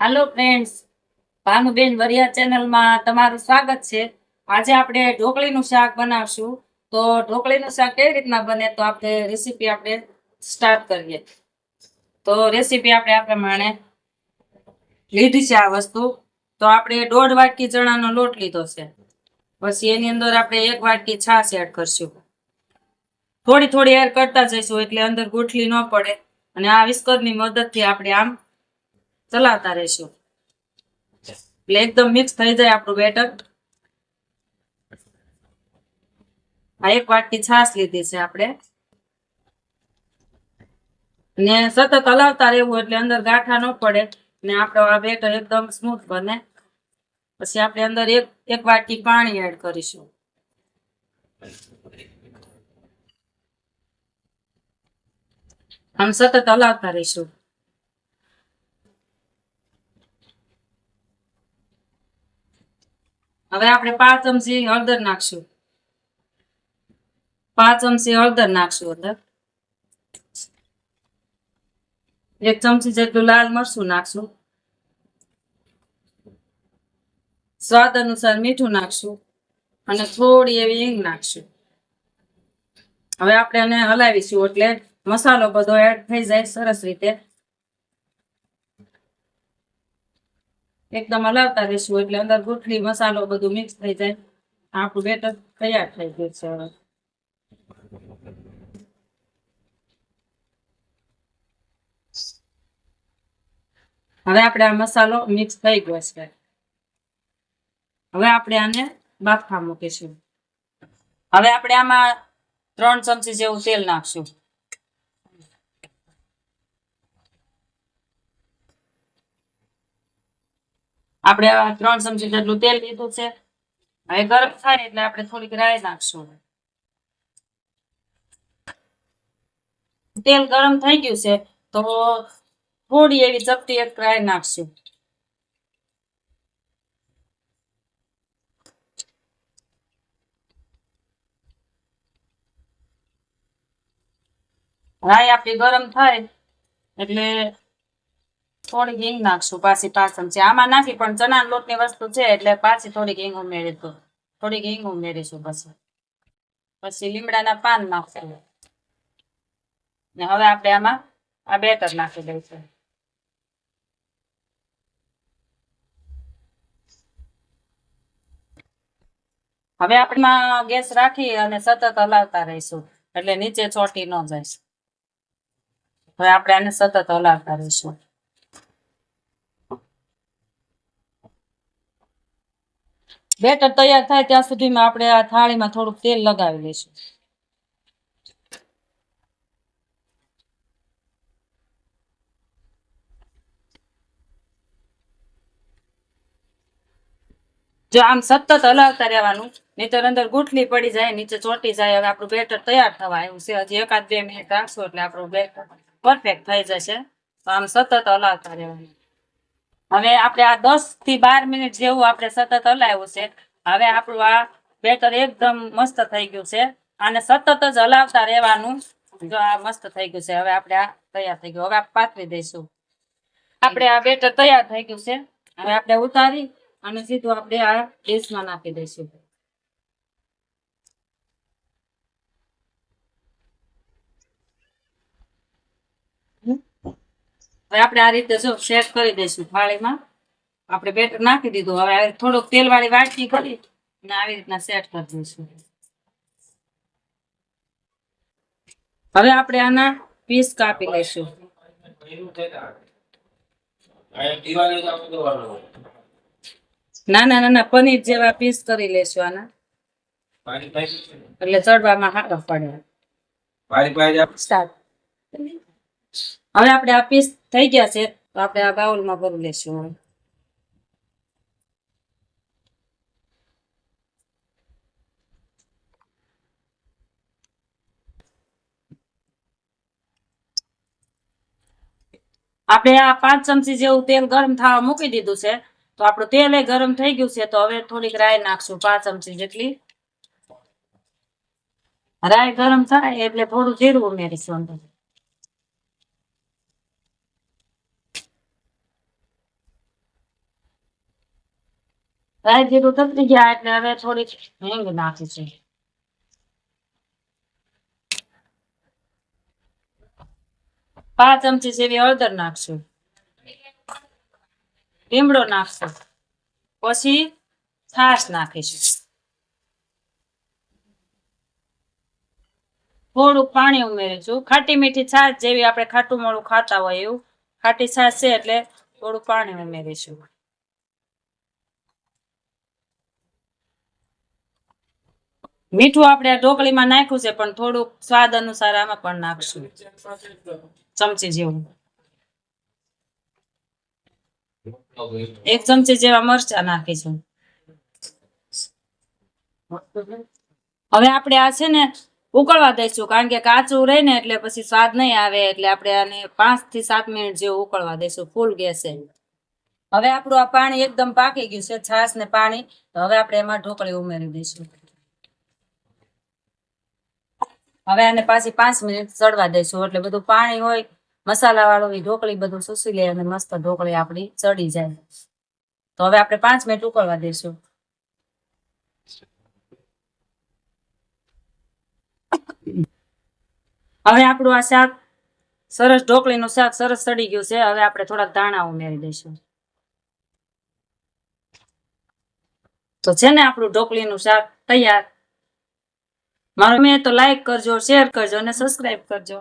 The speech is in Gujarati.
હાલો ફ્રેન્ડ્સ ભાનુબેન વરિયા ચેનલમાં તમારું સ્વાગત છે. આજે આપણે ઢોકળીનું શાક બનાવશું. તો ઢોકળીનું શાક કેવી રીતના બને તો આપણે રેસીપી આપણે સ્ટાર્ટ કરીએ. તો રેસીપી આપણે આ પ્રમાણે લીધી છે આ વસ્તુ. તો આપણે દોઢ વાટકી ચણાનો લોટ લીધો છે. પછી એની અંદર આપણે એક વાટકી છાશ એડ કરશું. થોડી થોડી એડ કરતા જઈશું એટલે અંદર ગોઠલી ન પડે. અને આ વિસ્કરની મદદથી આપણે આમ ચલાવતા રહીશું. એટલે એકદમ મિક્સ થઈ જાય આપણું બેટર. આ એક વાટકી છાશ લીધી છે આપણે. ને સતત હલાવતા રહેવું એટલે અંદર ગાંઠા ન પડે ને આપણો આ બેટર એકદમ સ્મૂથ બને. પછી આપણે અંદર એક એક વાટકી પાણી એડ કરીશું. આમ સતત હલાવતા રહીશું. હવે આપણે પાંચ ચમચી હળદર નાખશું. પાંચ ચમચી હળદર નાખશું અંદર. એક ચમચી જેટલું લાલ મરચું નાખશું. સ્વાદ અનુસાર મીઠું નાખશું અને થોડી એવી હિંગ નાખશું. હવે આપણે એને હલાવીશું એટલે મસાલો બધો એડ થઈ જાય સરસ રીતે. એકદમ હલાવતા રહીશું એટલે અંદર ગુઠલી મસાલો બધું મિક્સ થઈ જાય. આપણું બેટર તૈયાર થઈ ગયું છે હવે. હવે આપણે આ મસાલો મિક્સ થઈ ગયો છે. હવે આપણે આને બાફા મૂકીશું. હવે આપણે આમાં ત્રણ ચમચી જેવું તેલ નાખશું. આપણે ત્રણ ચમચી જેટલું તેલ લીધું છે, હવે ગરમ થાય એટલે આપણે થોડીક રાઈ નાખશું. તેલ ગરમ થઈ ગયું છે, તો થોડી એવી ચપટી એક રાઈ નાખશું. રાઈ આપણી ગરમ થાય એટલે થોડીક હિંગ નાખશું, પાછી પાંચ છે. આમાં નાખી પણ ચણા લોટની વસ્તુ છે એટલે પાછી થોડીક હિંગ ઉમેરી દો થોડીક હિંગ ઉમેરીશું પછી. પછી લીમડાના પાન નાખશું. ને હવે આપણે આમાં આ બેટર નાખી દઈશું. હવે આપણે ગેસ રાખી અને સતત હલાવતા રહીશું, એટલે નીચે ચોટી ન જાય. હવે આપણે આને સતત હલાવતા રહીશું. બેટર તૈયાર થાય ત્યાં સુધીમાં આપણે આ થાળીમાં થોડુંક તેલ લગાવી લઈશું. જો આમ સતત હલાવતા રહેવાનું, નહીતર અંદર ગુઠલી પડી જાય, નીચે ચોટી જાય, હવે આપણું બેટર તૈયાર થવા આવ્યું છે. હજી એકાદ બે મિનિટ રાખશું એટલે આપણું બેટર પરફેક્ટ થઈ જશે. તો આમ સતત હલાવતા રહેવાનું. હવે આપણે આ દસથી બાર મિનિટ જેવું આપણે સતત હલાવ્યું છે. હવે આપણું આ બેટર એકદમ મસ્ત થઈ ગયું છે. અને સતત જ હલાવતા રહેવાનું જો આ મસ્ત થઈ ગયું છે. હવે આપણે આ તૈયાર થઈ ગયું. હવે આપણે પાથરી દઈશું. આપણે આ બેટર તૈયાર થઈ ગયું છે. હવે આપણે ઉતારી અને સીધું આપણે આ ડીશમાં નાખી દઈશું. હવે આપણે આ રીતે જો સેટ કરી દઈશું થાળીમાં. આપણે બેટર નાખી દીધું. હવે થોડુંક તેલ વાળી વાટકી કરી અને આવી રીતના સેટ કરી દઈશું. હવે આપણે આના પીસ કાપી લઈશું. નાના નાના પનીર જેવા પીસ કરી લેશું આના. એટલે ચડવામાં હારો પડે. હવે આપણે આ પીસ થઈ ગયા છે, તો આપણે આ બાઉલમાં ભરી લેશું હવે. આપણે આ પાંચ ચમચી જેવું તેલ ગરમ થવા મૂકી દીધું છે, તો આપણું તેલ એ ગરમ થઈ ગયું છે, તો હવે થોડીક રાય નાખશું, પાંચ ચમચી જેટલી. રાય ગરમ થાય એટલે થોડું જીરું ઉમેરીશું અંદર. રાઈ જીરું તપી ગયા એટલે હવે થોડીક હિંગ નાખીશું પાંચ ચમચી જેવી હળદર નાખશું લીમડો નાખશું પછી છાશ નાખીશું થોડુંક પાણી ઉમેરીશું ખાટી મીઠી છાશ જેવી આપણે ખાટું મોડું ખાતા હોય એવું ખાટી છાશ છે એટલે થોડું પાણી ઉમેરીશું મીઠું આપણે ઢોકળીમાં નાખ્યું છે, પણ થોડુંક સ્વાદ અનુસાર આમાં પણ નાખશું. ચમચી જેવું. એક ચમચી જેવા મરચા નાખીશું. હવે આપણે આ છે ને ઉકળવા દઈશું, કારણ કે કાચું રહે ને એટલે પછી સ્વાદ નહીં આવે, એટલે આપણે આને પાંચથી સાત મિનિટ જેવું ઉકળવા દઈશું, ફૂલ ગેસે હવે આપણું આ પાણી એકદમ પાકી ગયું છે, છાશ ને પાણી. તો હવે આપણે એમાં ઢોકળી ઉમેરી દઈશું. હવે આને પાછી પાંચ મિનિટ ચડવા દઈશું. એટલે બધું પાણી હોય મસાલા વાળું ઢોકળી બધું સુસી લે અને મસ્ત ઢોકળી આપણી ચડી જાય. તો હવે આપણે પાંચ મિનિટ ઉકળવા દઈશું. હવે આપણું આ શાક સરસ ઢોકળીનું શાક સરસ ચડી ગયું છે. હવે આપણે થોડાક દાણા ઉમેરી દઈશું. તો છે ને આપણું ઢોકળીનું શાક તૈયાર? મારો મેં તો લાઈક કરજો શેર કરજો અને સબસ્ક્રાઇબ કરજો.